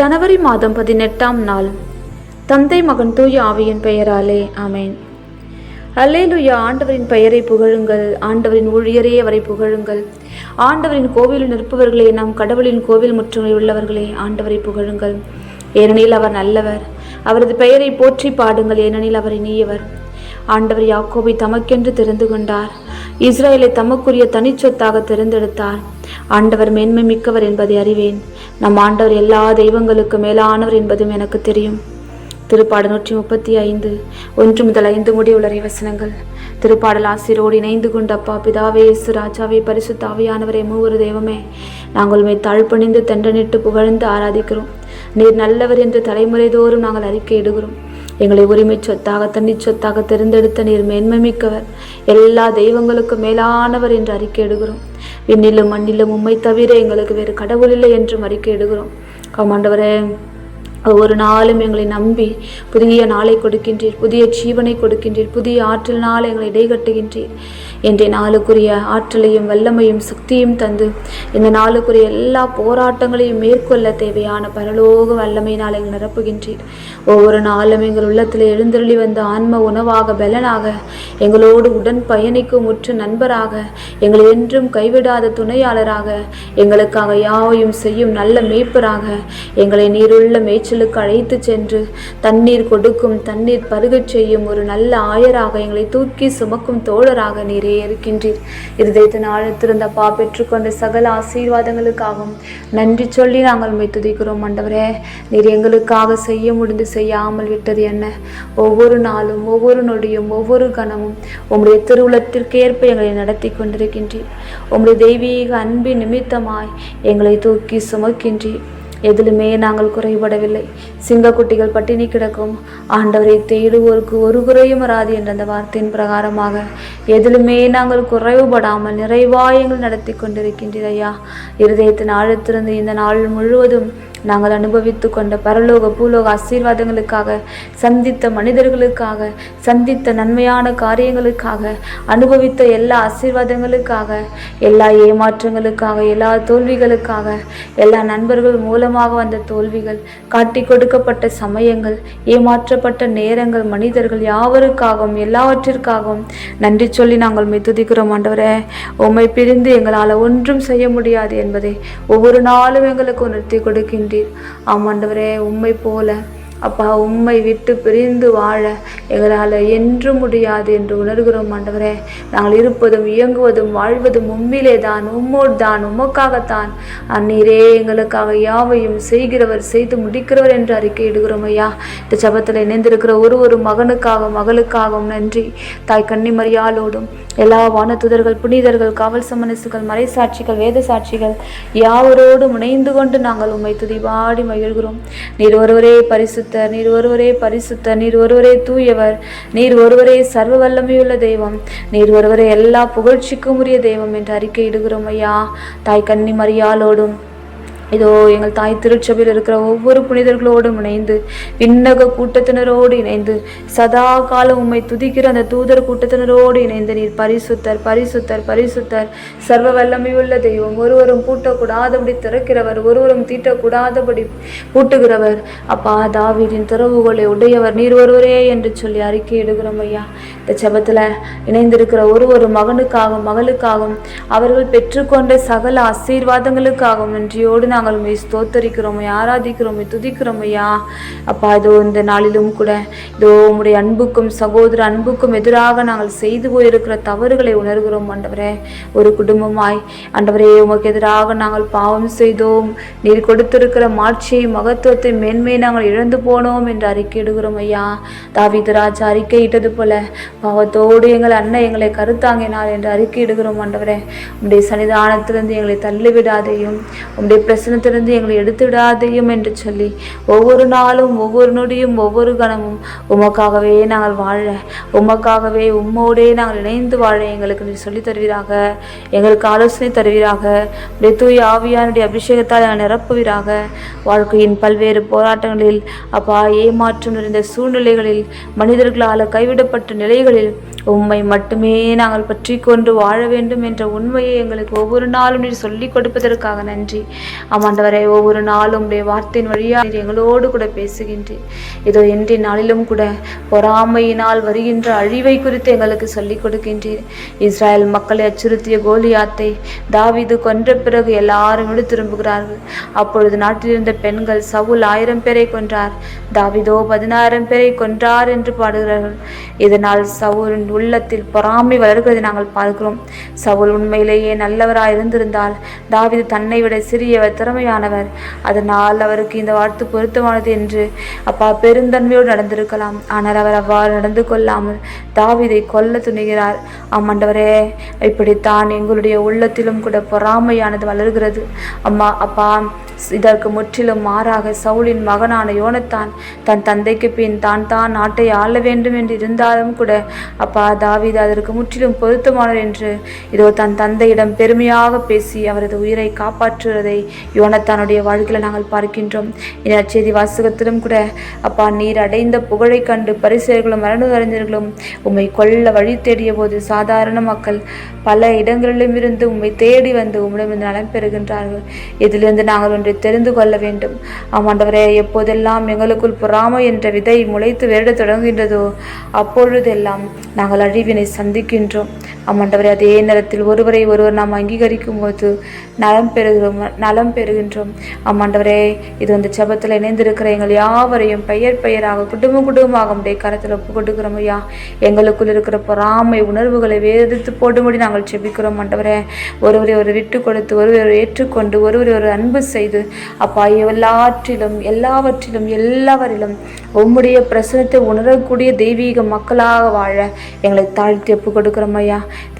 ஜனவரி மாதம் பதினெட்டாம் நாள். தந்தை மகன் தூய ஆவியின் பெயராலே ஆமென். அல்லேலுயா ஆண்டவரின் பெயரை புகழுங்கள். ஆண்டவரின் ஊழியரே அவரை புகழுங்கள். ஆண்டவரின் கோவிலில் நிற்பவர்களே நம் கடவுளின் கோவில் முற்றுகை உள்ளவர்களே ஆண்டவரை புகழுங்கள். ஏனெனில் அவர் நல்லவர். அவரது பெயரை போற்றி பாடுங்கள் ஏனெனில் அவர் இனியவர் ஆண்டவர் யாக்கோபை தமக்கென்று தெரிந்து கொண்டார். இஸ்ரேலை தமக்குரிய தனிச்சொத்தாக தெரிந்தெடுத்தார். ஆண்டவர் மேன்மை மிக்கவர் என்பதை அறிவேன். நம் ஆண்டவர் எல்லா தெய்வங்களுக்கு மேலானவர் என்பதும் எனக்கு தெரியும். திருப்பாடு நூற்றி முப்பத்தி ஐந்து ஒன்று முதல் ஐந்து முடிவுள்ள வசனங்கள். திருப்பாடல் ஆசிரோடு இணைந்து கொண்ட அப்பா பிதாவே இயேசு ராஜாவே பரிசுத்த ஆவியானவரே மூவரு தெய்வமே நாங்கள் உண்மை தாழ்பணிந்து தண்டனிட்டு புகழ்ந்து ஆராதிக்கிறோம். நீர் நல்லவர் என்று தலைமுறை தோறும் நாங்கள் அறிக்கையிடுகிறோம் எங்களை உரிமை சொத்தாக தண்ணி சொத்தாக தெரிந்தெடுத்த நீர் மேன்மைமிக்கவர். எல்லா தெய்வங்களுக்கும் மேலானவர் என்று அறிக்கையிடுகிறோம் விண்ணிலும் மண்ணிலும் உம்மை தவிர எங்களுக்கு வேறு கடவுள் இல்லை என்றும் அறிக்கையிடுகிறோம் காமாண்டவரே ஒவ்வொரு நாளும் எங்களை நம்பி புதிய நாளை கொடுக்கின்றீர் புதிய ஜீவனை கொடுக்கின்றீர் புதிய ஆற்றலினால் எங்களை இடைகட்டுகின்றீர். என்ற நாளுக்குரிய ஆற்றலையும் வல்லமையும் சக்தியும் தந்து இந்த நாளுக்குரிய எல்லா போராட்டங்களையும் மேற்கொள்ள தேவையான பரலோக வல்லமையினால் எங்களை நிரப்புகின்றீர். ஒவ்வொரு நாளும் எங்கள் உள்ளத்தில் எழுந்தருளி வந்த ஆன்ம உணவாக பலனாக எங்களோடு உடன் பயணிக்கும் முற்று நண்பராக எங்களை என்றும் கைவிடாத துணையாளராக எங்களுக்காக யாவையும் செய்யும் நல்ல மேய்ப்பராக எங்களை நீருள்ள மேய்ச்சி மேய்ச்சலுக்கு அழைத்து சென்று தண்ணீர் கொடுக்கும் தண்ணீர் பருகச் செய்யும் ஒரு நல்ல ஆயராக எங்களை தூக்கி சுமக்கும் தோழராக நீரே இருக்கின்றீர். இருதயத்தின் ஆழத்திருந்த பா பெற்றுக்கொண்ட சகல ஆசீர்வாதங்களுக்காகவும் நன்றி சொல்லி நாங்கள் உண்மை துதிக்கிறோம் ஆண்டவரே. நீர் எங்களுக்காக செய்ய முடிந்து செய்யாமல் விட்டது என்ன? ஒவ்வொரு நாளும் ஒவ்வொரு நொடியும் ஒவ்வொரு கணமும் உம்முடைய திருவுளத்திற்கேற்ப எங்களை நடத்தி கொண்டிருக்கின்றீர். உம்முடைய தெய்வீக அன்பின் நிமித்தமாய் எங்களை தூக்கி சுமக்கின்றீர். எதிலுமே நாங்கள் குறைபடவில்லை. சிங்கக்குட்டிகள் பட்டினி கிடக்கும். ஆண்டவரை தேடுவோருக்கு ஒரு குறையும் வராது என்ற அந்த வார்த்தையின் பிரகாரமாக எதிலுமே நாங்கள் குறைவுபடாமல் நிறைவாயங்கள் நடத்தி கொண்டிருக்கின்றீர் ஐயா. இருதயத்தின் ஆழத்திலிருந்து இந்த நாள் முழுவதும் நாங்கள் அனுபவித்து கொண்ட பரலோக பூலோக ஆசீர்வாதங்களுக்காக சந்தித்த மனிதர்களுக்காக சந்தித்த நன்மையான காரியங்களுக்காக அனுபவித்த எல்லா ஆசீர்வாதங்களுக்காக எல்லா ஏமாற்றங்களுக்காக எல்லா தோல்விகளுக்காக எல்லா நண்பர்கள் மூலமாக வந்த தோல்விகள் காட்டி கொடுக்கப்பட்ட சமயங்கள் ஏமாற்றப்பட்ட நேரங்கள் மனிதர்கள் யாவருக்காகவும் எல்லாவற்றிற்காகவும் நன்றி சொல்லி நாங்கள் மெத்துதிக்கிறோம் ஆண்டவரே. உம்மை பிரிந்து எங்களால் ஒன்றும் செய்ய முடியாது என்பதை ஒவ்வொரு நாளும் எங்களுக்கு உணர்த்தி கொடுக்கின்ற கொண்டீர் ஆமாண்டவரே உம்மை போல அப்பா உம்மை விட்டு பிரிந்து வாழ எங்களால் என்றும் முடியாது என்று உணர்கிறோம் ஆண்டவரே. நாங்கள் இருப்பதும் இயங்குவதும் வாழ்வதும் உம்மிலே தான் உம்மோடு தான் உமக்காகத்தான். அந்நீரே எங்களுக்காக யாவையும் செய்கிறவர் செய்து முடிக்கிறவர் என்று அறிக்கையிடுகிறோம் ஐயா. இந்த ஜபத்தில் இணைந்திருக்கிற ஒரு ஒரு மகனுக்காக மகளுக்காகவும் நன்றி. தாய் கன்னிமரியாலோடும் எல்லா வானத்துதர்கள் புனிதர்கள் காவல் சமனசுகள் மறைசாட்சிகள் வேத சாட்சிகள் யாவரோடும் இணைந்து கொண்டு நாங்கள் உம்மை துதிபாடி மகிழ்கிறோம். நீர் ஒருவரே பரிசு பரிசுத்தர் நீர் ஒருவரே பரிசுத்தர் நீர் ஒருவரே தூயவர் நீர் ஒருவரே சர்வ வல்லமையுள்ள தெய்வம் நீர் ஒருவரே எல்லா புகழ்ச்சிக்கும் உரிய தெய்வம் என்று அறிக்கை இடுகிறோம் ஐயா. தாய் கன்னி மரியாலோடும் இதோ எங்கள் தாய் திருச்சபையில் இருக்கிற ஒவ்வொரு புனிதர்களோடும் இணைந்து விண்ணக கூட்டத்தினரோடு இணைந்து சதா காலம் உம்மை துதிக்கிற அந்த தூதர் கூட்டத்தினரோடு இணைந்து நீர் பரிசுத்தர் பரிசுத்தர் பரிசுத்தர். சர்வ வல்லமையுள்ள தெய்வம் ஒருவரும் பூட்டக்கூடாதபடி திறக்கிறவர் ஒருவரும் தீட்டக்கூடாதபடி பூட்டுகிறவர். அப்பா தாவீதின் திறவுகளை உடையவர் நீர் ஒருவரே என்று சொல்லி அறிக்கையிடுகிறோம் ஐயா. இந்த இணைந்திருக்கிற ஒரு ஒரு மகனுக்காகவும் மகளுக்காகவும் அவர்கள் பெற்றுக்கொண்ட சகல ஆசீர்வாதங்களுக்காகவும் நன்றியோடு நாங்கள் உண்மை ஸ்தோத்தரிக்கிறோம் உம்மை ஆராதிக்கிறோம் துதிக்கிறோம் ஐயா. அப்பா இதோ இந்த நாளிலும் கூட இதோ உங்களுடைய அன்புக்கும் சகோதர அன்புக்கும் எதிராக நாங்கள் செய்து போயிருக்கிற தவறுகளை உணர்கிறோம் ஆண்டவரே. ஒரு குடும்பமாய் ஆண்டவரே உமக்கு எதிராக நாங்கள் பாவம் செய்தோம். நீர் கொடுத்திருக்கிற மாட்சியை மகத்துவத்தை மேன்மையை நாங்கள் இழந்து போனோம் என்று அறிக்கையிடுகிறோம் ஐயா. தாவீது ராஜா அறிக்கையிட்டது போல பாவத்தோடு எங்கள் அண்ணன் எங்களை கருத்தாங்கினார் என்று அறிக்கையிடுகிறோம் ஆண்டவரே. உம்முடைய சன்னிதானத்திலிருந்து எங்களை தள்ளிவிடாதையும் உம்முடைய பிரசனத்திலிருந்து எங்களை எடுத்து விடாதையும் என்று சொல்லி ஒவ்வொரு நாளும் ஒவ்வொரு நொடியும் ஒவ்வொரு கணமும் உமக்காகவே நாங்கள் வாழ உமக்காகவே உம்மோடே நாங்கள் இணைந்து வாழ எங்களுக்கு நீ சொல்லித் தருவீராக எங்களுக்கு ஆலோசனை தருவீராக உடைய தூய் ஆவியானுடைய அபிஷேகத்தால் எங்களை நிரப்புவீராக. வாழ்க்கையின் பல்வேறு போராட்டங்களில் அப்பா ஏமாற்றம் நிறைந்த சூழ்நிலைகளில் மனிதர்களால் கைவிடப்பட்ட நிலைகள் வழிகளில் உம்மை மட்டுமே நாங்கள் பற்றி கொண்டு வாழ வேண்டும் என்ற உண்மையை எங்களுக்கு ஒவ்வொரு நாளும் நீர் சொல்லிக் கொடுப்பதற்காக நன்றி. ஆமாண்டவரை ஒவ்வொரு நாளும் உடைய வார்த்தையின் வழியாக நீர் எங்களோடு கூட பேசுகின்றேன் இதோ இன்றைய நாளிலும் கூட பொறாமையினால் வருகின்ற அழிவை குறித்து எங்களுக்கு சொல்லிக் கொடுக்கின்றீர். இஸ்ரேல் மக்களை அச்சுறுத்திய கோலியாத்தை தாவிது கொன்ற பிறகு எல்லாரும் விடு திரும்புகிறார்கள். அப்பொழுது நாட்டில் இருந்த பெண்கள் சவுல் ஆயிரம் பேரை கொன்றார். தாவிதோ பதினாயிரம் பேரை கொன்றார் என்று பாடுகிறார்கள். இதனால் சவுலின் உள்ளத்தில் பொறாமை வளர்கிறது நாங்கள் பார்க்கிறோம். சவுல் உண்மையிலேயே நல்லவராய் இருந்திருந்தால் தாவிது தன்னை விட சிறியவர் திறமையானவர். அதனால் அவருக்கு இந்த வாழ்த்து பொருத்தமானது என்று அப்பா பெருந்தன்மையோடு நடந்திருக்கலாம். ஆனால் அவர் அவ்வாறு நடந்து கொள்ளாமல் தாவிதை கொல்ல துணிகிறார். ஆமாண்டவரே இப்படித்தான் எங்களுடைய உள்ளத்திலும் கூட பொறாமையானது வளர்கிறது. அம்மா அப்பா இதற்கு முற்றிலும் மாறாக சவுலின் மகனான யோனத்தான் தன் தந்தைக்கு பின் தான் தான் நாட்டை ஆள வேண்டும் என்று இருந்தாலும் கூட அப்பா தாவீது அதற்கு முற்றிலும் பொருத்தமானவர் என்று இதோ தன் தந்தையிடம் பெருமையாக பேசி அவரது உயிரை காப்பாற்றுவதை யோனத்தானுடைய வாழ்க்கையில் நாங்கள் பார்க்கின்றோம். இந்த வாசகத்திலும் கூட அப்பா நீர் அடைந்த புகழை கண்டு பரிசுகளும் மரண உம்மை கொல்ல வழி தேடிய போது சாதாரண மக்கள் பல இடங்களிலும் இருந்து உம்மை தேடி வந்து உம்மிடமிருந்து நலம் பெறுகின்றார்கள். இதிலிருந்து நாங்கள் ஒன்றை தெரிந்து கொள்ள வேண்டும். ஆமாண்டவரே எப்போதெல்லாம் எங்களுக்குள் பொறாமை என்ற விதை முளைத்து வருட தொடங்குகின்றதோ அப்பொழுதெல்லாம் நாங்கள் நாங்கள் அழிவினை சந்திக்கின்றோம். ஆமாண்டவரே அதே நேரத்தில் ஒருவரை ஒருவர் நாம் அங்கீகரிக்கும் போது நலம் பெறுகிறோம் நலம் பெறுகின்றோம். ஆமாண்டவரே இது வந்து ஜெபத்தில் இணைந்திருக்கிற எங்கள் யாவரையும் பெயர் பெயராக குடும்ப குடும்பமாக உடைய கரத்தில் ஒப்பு கொடுக்கிறோம் ஐயா. எங்களுக்குள் இருக்கிற பொறாமை உணர்வுகளை வேதித்து போடும்படி நாங்கள் செபிக்கிறோம் ஆண்டவரே. ஒருவரை ஒரு விட்டு கொடுத்து ஒருவரை ஏற்றுக்கொண்டு ஒருவரை ஒரு அன்பு செய்து அப்பா எல்லாற்றிலும் எல்லாவற்றிலும் எல்லாவரிலும் உம்முடைய பிரசனத்தை உணரக்கூடிய தெய்வீக மக்களாக வாழ எங்களை தாழ்த்தி ஒப்பு கொடுக்குறோம் ஐயா.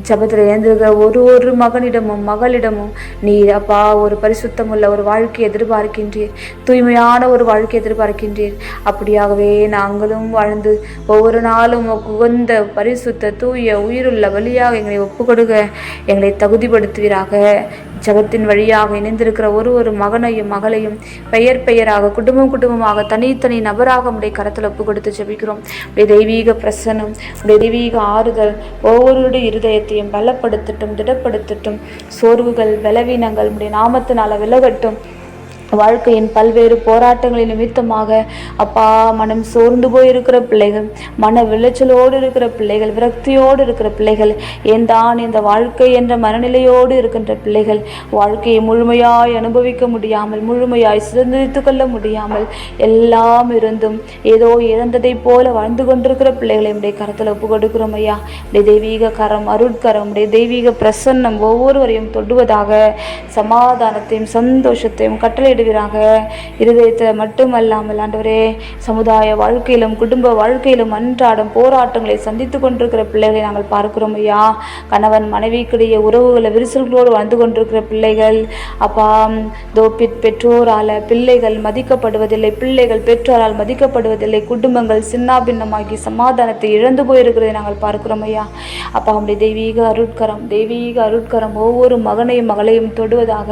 ஜபத்தில் எழுந்திருக்கிற ஒரு ஒரு மகனிடமும் மகளிடமும் நீர் அப்பா ஒரு பரிசுத்தமுள்ள ஒரு வாழ்க்கையை எதிர்பார்க்கின்றீர். தூய்மையான ஒரு வாழ்க்கை எதிர்பார்க்கின்றீர். அப்படியாகவே நாங்களும் வாழ்ந்து ஒவ்வொரு நாளும் உகந்த பரிசுத்த தூய உயிருள்ள வழியாக எங்களை ஒப்புக்கொடுக்க எங்களை தகுதிப்படுத்துவீராக. ஜபத்தின் வழியாக இணைந்திருக்கிற ஒரு ஒரு மகனையும் மகளையும் பெயர் பெயராக குடும்பம் குடும்பமாக தனித்தனி நபராக உடைய கரத்தில் ஒப்பு கொடுத்து ஜெபிக்கிறோம். உடைய தெய்வீக பிரசனம் உடைய தெய்வீக ஆறுதல் ஒவ்வொருடைய இருதயத்தையும் பலப்படுத்தட்டும் திடப்படுத்தட்டும் சோர்வுகள் பலவீனங்கள் உடைய நாமத்தினால விலகட்டும். வாழ்க்கையின் பல்வேறு போராட்டங்களின் நிமித்தமாக அப்பா மனம் சோர்ந்து போயிருக்கிற பிள்ளைகள் மன விளைச்சலோடு இருக்கிற பிள்ளைகள் விரக்தியோடு இருக்கிற பிள்ளைகள் ஏன் தான் இந்த வாழ்க்கை என்ற மனநிலையோடு இருக்கின்ற பிள்ளைகள் வாழ்க்கையை முழுமையாய் அனுபவிக்க முடியாமல் முழுமையாய் சுதந்திரித்து கொள்ள முடியாமல் எல்லாம் இருந்தும் ஏதோ இறந்ததை போல வாழ்ந்து கொண்டிருக்கிற பிள்ளைகளை நம்முடைய கரத்தில் ஒப்பு கொடுக்கிறோம் ஐயா. நம்முடைய தெய்வீக கரம் அருட்கரம் உடைய தெய்வீக பிரசன்னம் ஒவ்வொருவரையும் தொடுவதாக சமாதானத்தையும் சந்தோஷத்தையும் கட்டளையிடுவீராக இருதயத்தை மட்டுமல்லாமல் ஆண்டவரே சமுதாய வாழ்க்கையிலும் குடும்ப வாழ்க்கையிலும் அன்றாடம் போராட்டங்களை சந்தித்து கொண்டிருக்கிற பிள்ளைகளை நாங்கள் பார்க்கிறோம் ஐயா. கணவன் மனைவிக்கிடையே உறவுகளை விரிசல்களோடு வாழ்ந்து கொண்டிருக்கிற பிள்ளைகள் அப்பா தோ பெற்றோரால் பெற்றோரால பிள்ளைகள் மதிக்கப்படுவதில்லை பிள்ளைகள் பெற்றோரால் மதிக்கப்படுவதில்லை குடும்பங்கள் சின்னாபின்னமாகி சமாதானத்தை இழந்து போயிருக்கிறதை நாங்கள் பார்க்கிறோம் ஐயா. அப்பா உடைய தெய்வீக அருட்கரம் தெய்வீக அருட்கரம் ஒவ்வொரு மகனையும் மகளையும் தொடுவதாக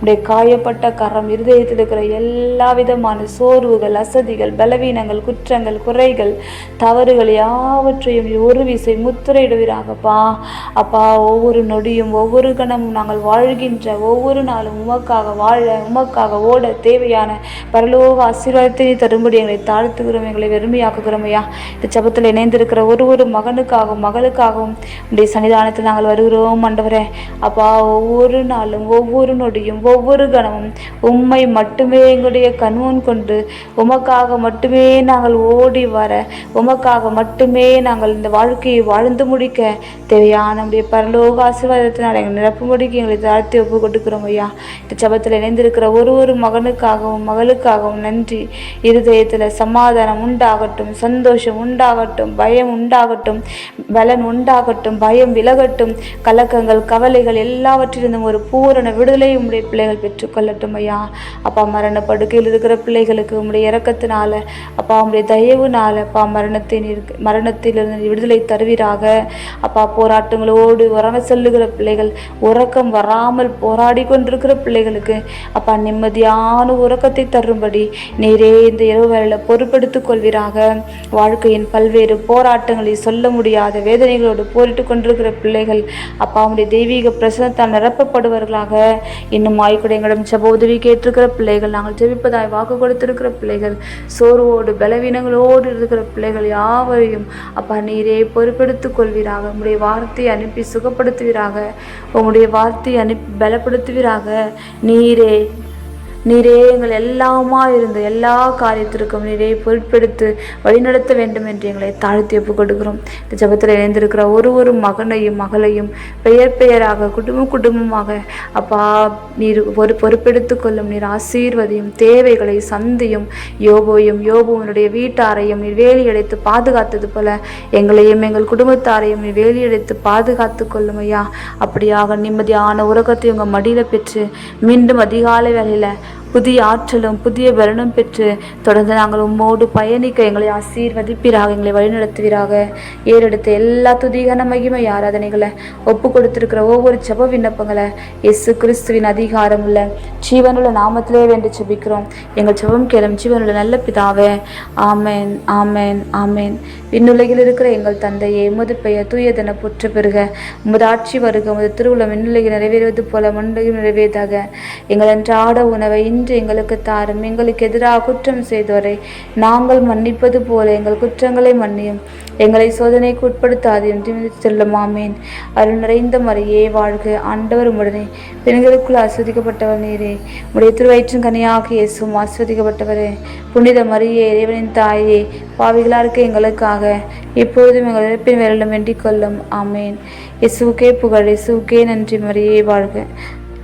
உடைய காயப்பட்ட கரம் இருதயத்தில் இருக்கிற எல்லா விதமான சோர்வுகள் அசதிகள் பலவீனங்கள் குற்றங்கள் குறைகள் தவறுகள் யாவற்றையும் ஒரு விசை முத்திரையிடுவீராகப்பா. அப்பா ஒவ்வொரு நொடியும் ஒவ்வொரு கணமும் நாங்கள் வாழ்கின்ற ஒவ்வொரு நாளும் உமக்காக வாழ உமக்காக ஓட தேவையான பரலோக ஆசீர்வாதத்தை தரும்படி எங்களை தாழ்த்துகிறோம் எங்களை வெறுமையாக்குகிறோம் ஐயா. இந்த ஜபத்தில் இணைந்திருக்கிற ஒரு ஒரு மகனுக்காகவும் மகளுக்காகவும் உடைய சன்னிதானத்தில் நாங்கள் வருகிறோம் மண்டவரே அப்பா ஒவ்வொரு நாளும் ஒவ்வொரு நொடியும் ஒவ்வொரு கணமும் உம்மை மட்டுமே எங்களுடைய கண்முன் கொண்டு உமக்காக மட்டுமே நாங்கள் ஓடி வர உமக்காக மட்டுமே நாங்கள் இந்த வாழ்க்கையை வாழ்ந்து முடிக்க தேவையான நம்முடைய பரலோக ஆசீர்வாதத்தினால் எங்கள் நிரப்பும்படிக்கு எங்களை தாழ்த்தி ஒப்பு கொடுக்கிறோம் ஐயா. இந்த சபத்தில் இணைந்திருக்கிற ஒரு ஒரு மகனுக்காகவும் மகளுக்காகவும் நன்றி. இருதயத்தில் சமாதானம் உண்டாகட்டும் சந்தோஷம் உண்டாகட்டும் பயம் உண்டாகட்டும் பலன் உண்டாகட்டும் பயம் விலகட்டும் கலக்கங்கள் கவலைகள் எல்லாவற்றிலிருந்தும் ஒரு பூரண விடுதலை உம்முடைய பிள்ளைகள் பெற்றுக்கொள்ளட்டும் ஐயா. அப்பா மரண படுக்கையில் இருக்கிற பிள்ளைகளுக்கு உங்களுடைய இறக்கத்தினால அப்பா உங்களுடைய தயவுனால அப்பா மரணத்தின் இருக்க மரணத்திலிருந்து விடுதலை தருவீராக. அப்பா போராட்டங்களோடு உறங்க செல்லுகிற பிள்ளைகள் உறக்கம் வராமல் போராடி கொண்டிருக்கிற பிள்ளைகளுக்கு அப்பா நிம்மதியான உறக்கத்தை தரும்படி நீரே இந்த இரவு வேலையில் பொறுப்பெடுத்துக் கொள்வீராக. வாழ்க்கையின் பல்வேறு போராட்டங்களை சொல்ல முடியாத வேதனைகளோடு போரிட்டு கொண்டிருக்கிற பிள்ளைகள் அப்பா உம்முடைய தெய்வீக பிரசனத்தால் நிரப்பப்படுவார்களாக. இன்னும் ஆய்க்குடையங்களிடம் ஜெப உதவி பெற்றிருக்கிற பிள்ளைகள் நாங்கள் ஜெபிப்பதாய் வாக்கு கொடுத்திருக்கிற பிள்ளைகள் சோர்வோடு பலவீனங்களோடு இருக்கிற பிள்ளைகள் யாவரையும் அப்பா நீரே பொறுப்பெடுத்துக் கொள்வீராக. உங்களுடைய வார்த்தையை அனுப்பி சுகப்படுத்துவீராக. உங்களுடைய வார்த்தையை அனுப்பி பலப்படுத்துவீராக. நீரே நீரே எங்கள் எல்லாமா இருந்த எல்லா காரியத்திற்கும் நீரே பொருட்படுத்து வழிநடத்த வேண்டும் என்று எங்களை தாழ்த்தி ஒப்புக் கொடுக்கிறோம். இந்த ஜபத்தில் இணைந்திருக்கிற ஒரு ஒரு மகனையும் மகளையும் பெயர் பெயராக குடும்பம் குடும்பமாக அப்பா நீர் ஒரு பொறுப்பெடுத்து கொள்ளும் நீர் ஆசீர்வதியும் தேவைகளை சந்தியும் யோபோயும் யோபுவனுடைய வீட்டாரையும் நீர் வேலி அடைத்து பாதுகாத்தது போல எங்களையும் எங்கள் குடும்பத்தாரையும் நீர் வேலி அடைத்து பாதுகாத்து கொள்ளும் ஐயா. அப்படியாக நிம்மதியான உறக்கத்தை உங்கள் மடியில் பெற்று மீண்டும் அதிகாலை வேலையில் புதிய ஆற்றலும் புதிய பலனும் பெற்று தொடர்ந்து நாங்கள் உம்மோடு பயணிக்க எங்களை ஆசீர்வதிப்பீராக எங்களை வழிநடத்துவீராக. ஏறெடுத்த எல்லா துதிகன மகிமை ஆராதனைகளை ஒப்பு கொடுத்திருக்கிற ஒவ்வொரு ஜெப விண்ணப்பங்களை இயேசு கிறிஸ்துவின் அதிகாரம் உள்ள ஜீவனுள்ள நாமத்திலே வேண்டி செபிக்கிறோம் எங்கள் ஜெபம் கேளும் ஜீவனுள்ள நல்ல பிதாவே ஆமென் ஆமென் ஆமென். விண்ணுலகில் இருக்கிற எங்கள் தந்தையே உமது பெயர் தூயதென புற்று பெறுக உமது ஆட்சி வருக உமது திருவுள்ள விண்ணுலகில் நிறைவேறுவது போல மண்ணுலகில் நிறைவேறுதாக எங்கள் அன்றாட உணவை என்று எங்களுக்கு தாரும். எங்களுக்கு எதிராக குற்றம் செய்தோரை. நாங்கள் மன்னிப்பது போல எங்கள் குற்றங்களை மன்னியும். எங்களை சோதனைக்கு உட்படுத்தாது என்று செல்லும். ஆமேன். அருள் நிறைந்த மறையே வாழ்க ஆண்டவர் உடனே பெண்களுக்குள் ஆஸ்வதிக்கப்பட்டவர் நீரே. உடைய திருவயிற்றின் கனியாக இயேசும் ஆஸ்வதிக்கப்பட்டவரே. புனித மரியே இறைவனின் தாயே பாவிகளா இருக்க எங்களுக்காக இப்பொழுதும் எங்கள் இழப்பின் வேரிலும் வேண்டிக் கொள்ளும். ஆமேன். இசுவுக்கே புகழ் இசுவுக்கே நன்றி மரியே வாழ்க.